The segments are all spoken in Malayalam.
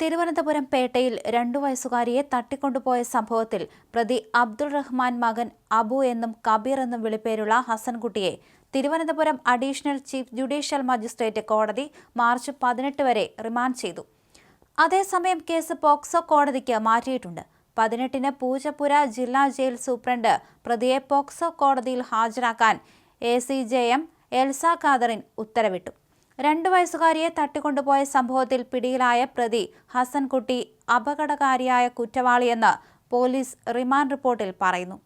തിരുവനന്തപുരം പേട്ടയിൽ രണ്ടു വയസ്സുകാരിയെ തട്ടിക്കൊണ്ടുപോയ സംഭവത്തിൽ പ്രതി അബ്ദുൾ റഹ്മാൻ മകൻ അബു എന്നും കബീർ എന്നും വിളിപ്പേരുള്ള ഹസൻകുട്ടിയെ Thiruvananthapuram additional chief judicial magistrate കോടതി മാർച്ച് പതിനെട്ട് വരെ റിമാൻഡ് ചെയ്തു. അതേസമയം കേസ് പോക്സോ കോടതിക്ക് മാറ്റിയിട്ടുണ്ട്. പതിനെട്ടിന് പൂജപ്പുര ജില്ലാ ജയിൽ സൂപ്രണ്ട് പ്രതിയെ പോക്സോ കോടതിയിൽ ഹാജരാക്കാൻ A C J M Elsa ഖാദറിൻ ഉത്തരവിട്ടു. രണ്ടു വയസ്സുകാരിയെ തട്ടിക്കൊണ്ടുപോയ സംഭവത്തിൽ പിടിയിലായ പ്രതി ഹസൻകുട്ടി അപകടകാരിയായ കുറ്റവാളിയെന്ന് പോലീസ് റിമാൻഡ് റിപ്പോർട്ടിൽ പറയുന്നു.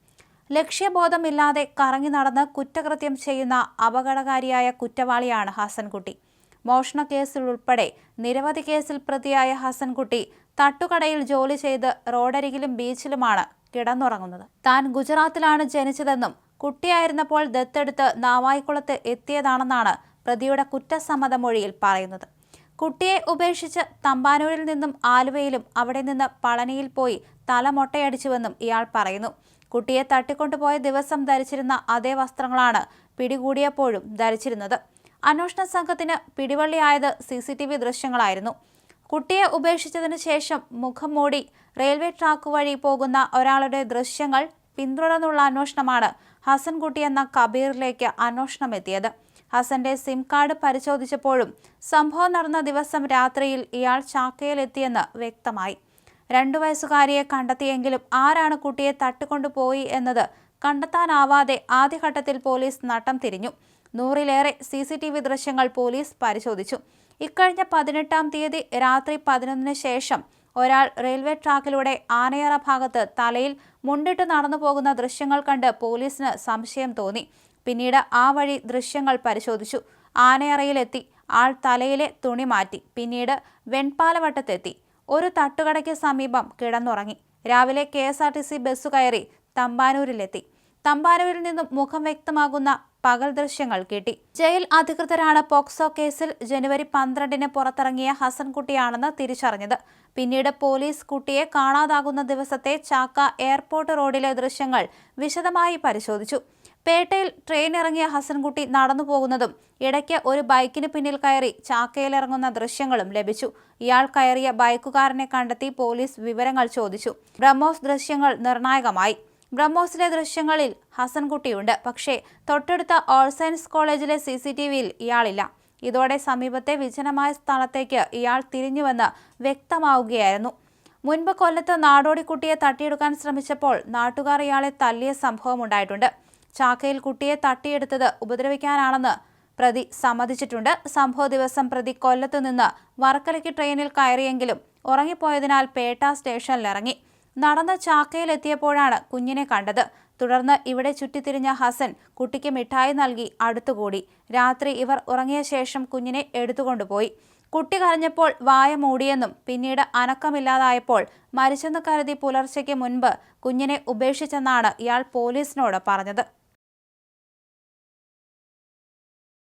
ലക്ഷ്യബോധമില്ലാതെ കറങ്ങി നടന്ന് കുറ്റകൃത്യം ചെയ്യുന്ന അപകടകാരിയായ കുറ്റവാളിയാണ് ഹസൻകുട്ടി. മോഷണ കേസിൽ ഉൾപ്പെടെ നിരവധി കേസിൽ പ്രതിയായ ഹസൻകുട്ടി തട്ടുകടയിൽ ജോലി ചെയ്ത് റോഡരികിലും ബീച്ചിലുമാണ് കിടന്നുറങ്ങുന്നത്. താൻ ഗുജറാത്തിലാണ് ജനിച്ചതെന്നും കുട്ടിയായിരുന്നപ്പോൾ ദത്തെടുത്ത് നാവായിക്കുളത്ത് എത്തിയതാണെന്നാണ് പ്രതിയുടെ കുറ്റസമ്മത മൊഴിയിൽ പറയുന്നത്. കുട്ടിയെ ഉപേക്ഷിച്ച് തമ്പാനൂരിൽ നിന്നും ആലുവയിലും അവിടെ നിന്ന് പളനിയിൽ പോയി തല മൊട്ടയടിച്ചുവെന്നും ഇയാൾ പറയുന്നു. കുട്ടിയെ തട്ടിക്കൊണ്ടുപോയ ദിവസം ധരിച്ചിരുന്ന അതേ വസ്ത്രങ്ങളാണ് പിടികൂടിയപ്പോഴും ധരിച്ചിരുന്നത്. അന്വേഷണ സംഘത്തിന് പിടിവള്ളിയായത് സി സി ടി വി ദൃശ്യങ്ങളായിരുന്നു. കുട്ടിയെ ഉപേക്ഷിച്ചതിനു ശേഷം മുഖം മൂടി റെയിൽവേ ട്രാക്ക് വഴി പോകുന്ന ഒരാളുടെ ദൃശ്യങ്ങൾ പിന്തുടർന്നുള്ള അന്വേഷണമാണ് ഹസൻകുട്ടി എന്ന കബീറിലേക്ക് അന്വേഷണം എത്തിയത്. ഹസന്റെ സിം കാർഡ് പരിശോധിച്ചപ്പോഴും സംഭവം നടന്ന ദിവസം രാത്രിയിൽ ഇയാൾ ചാക്കയിലെത്തിയെന്ന് വ്യക്തമായി. രണ്ടു വയസ്സുകാരിയെ കണ്ടെത്തിയെങ്കിലും ആരാണ് കുട്ടിയെ തട്ടിക്കൊണ്ടുപോയി എന്നത് കണ്ടെത്താനാവാതെ ആദ്യഘട്ടത്തിൽ പോലീസ് നട്ടം തിരിഞ്ഞു. നൂറിലേറെ സി സി ടി വി ദൃശ്യങ്ങൾ പോലീസ് പരിശോധിച്ചു. ഇക്കഴിഞ്ഞ പതിനെട്ടാം തീയതി രാത്രി പതിനൊന്നിന് ശേഷം ഒരാൾ റെയിൽവേ ട്രാക്കിലൂടെ ആനയറ ഭാഗത്ത് തലയിൽ മുണ്ടിട്ട് നടന്നു പോകുന്ന ദൃശ്യങ്ങൾ കണ്ട് പോലീസിന് സംശയം തോന്നി. പിന്നീട് ആ വഴി ദൃശ്യങ്ങൾ പരിശോധിച്ചു. ആനയറയിലെത്തി. ആൾ തലയിലെ തുണി മാറ്റി. പിന്നീട് വെൺപാലവട്ടത്തെത്തി. ഒരു തട്ടുകടയ്ക്ക് സമീപം കിടന്നുറങ്ങി. രാവിലെ K S R T C bus കയറി തമ്പാനൂരിലെത്തി. തമ്പാനൂരിൽ നിന്നും മുഖം വ്യക്തമാകുന്ന പകൽ ദൃശ്യങ്ങൾ കിട്ടി. ജയിൽ അധികൃതരാണ് പോക്സോ കേസിൽ ജനുവരി പന്ത്രണ്ടിന് പുറത്തിറങ്ങിയ ഹസൻകുട്ടിയാണെന്ന് തിരിച്ചറിഞ്ഞത്. പിന്നീട് പോലീസ് കുട്ടിയെ കാണാതാകുന്ന ദിവസത്തെ ചാക്ക എയർപോർട്ട് റോഡിലെ ദൃശ്യങ്ങൾ വിശദമായി പരിശോധിച്ചു. പേട്ടയിൽ ട്രെയിൻ ഇറങ്ങിയ ഹസൻകുട്ടി നടന്നു പോകുന്നതും ഇടയ്ക്ക് ഒരു ബൈക്കിന് പിന്നിൽ കയറി ചാക്കയിലിറങ്ങുന്ന ദൃശ്യങ്ങളും ലഭിച്ചു. ഇയാൾ കയറിയ ബൈക്കുകാരനെ കണ്ടെത്തി പോലീസ് വിവരങ്ങൾ ചോദിച്ചു. ബ്രഹ്മോസ് ദൃശ്യങ്ങൾ നിർണായകമായി. ബ്രഹ്മോസിലെ ദൃശ്യങ്ങളിൽ ഹസൻകുട്ടിയുണ്ട്. പക്ഷേ തൊട്ടടുത്ത ഓൾ സയൻസ് കോളേജിലെ സി സി ടി വിയിൽ ഇയാളില്ല. ഇതോടെ സമീപത്തെ വിജനമായ സ്ഥലത്തേക്ക് ഇയാൾ തിരിഞ്ഞുവെന്ന് വ്യക്തമാവുകയായിരുന്നു. മുൻപ് കൊല്ലത്ത് നാടോടിക്കുട്ടിയെ തട്ടിയെടുക്കാൻ ശ്രമിച്ചപ്പോൾ നാട്ടുകാർ ഇയാളെ തല്ലിയ സംഭവമുണ്ടായിട്ടുണ്ട് ചാക്കയിൽ കുട്ടിയെ തട്ടിയെടുത്തത് ഉപദ്രവിക്കാനാണെന്ന് പ്രതി സമ്മതിച്ചിട്ടുണ്ട്. സംഭവ ദിവസം പ്രതി കൊല്ലത്ത് നിന്ന് വർക്കലയ്ക്ക് ട്രെയിനിൽ കയറിയെങ്കിലും ഉറങ്ങിപ്പോയതിനാൽ പേട്ട സ്റ്റേഷനിലിറങ്ങി. നടന്ന ചാക്കയിലെത്തിയപ്പോഴാണ് കുഞ്ഞിനെ കണ്ടത്. തുടർന്ന് ഇവിടെ ചുറ്റിത്തിരിഞ്ഞ ഹസൻ കുട്ടിക്ക് മിഠായി നൽകി അടുത്തുകൂടി. രാത്രി ഇവർ ഉറങ്ങിയ ശേഷം കുഞ്ഞിനെ എടുത്തുകൊണ്ടുപോയി. കുട്ടി കരഞ്ഞപ്പോൾ വായ മൂടിയെന്നും പിന്നീട് അനക്കമില്ലാതായപ്പോൾ മരിച്ചെന്ന് കരുതി പുലർച്ചയ്ക്ക് മുൻപ് കുഞ്ഞിനെ ഉപേക്ഷിച്ചെന്നാണ് ഇയാൾ പോലീസിനോട് പറഞ്ഞത്.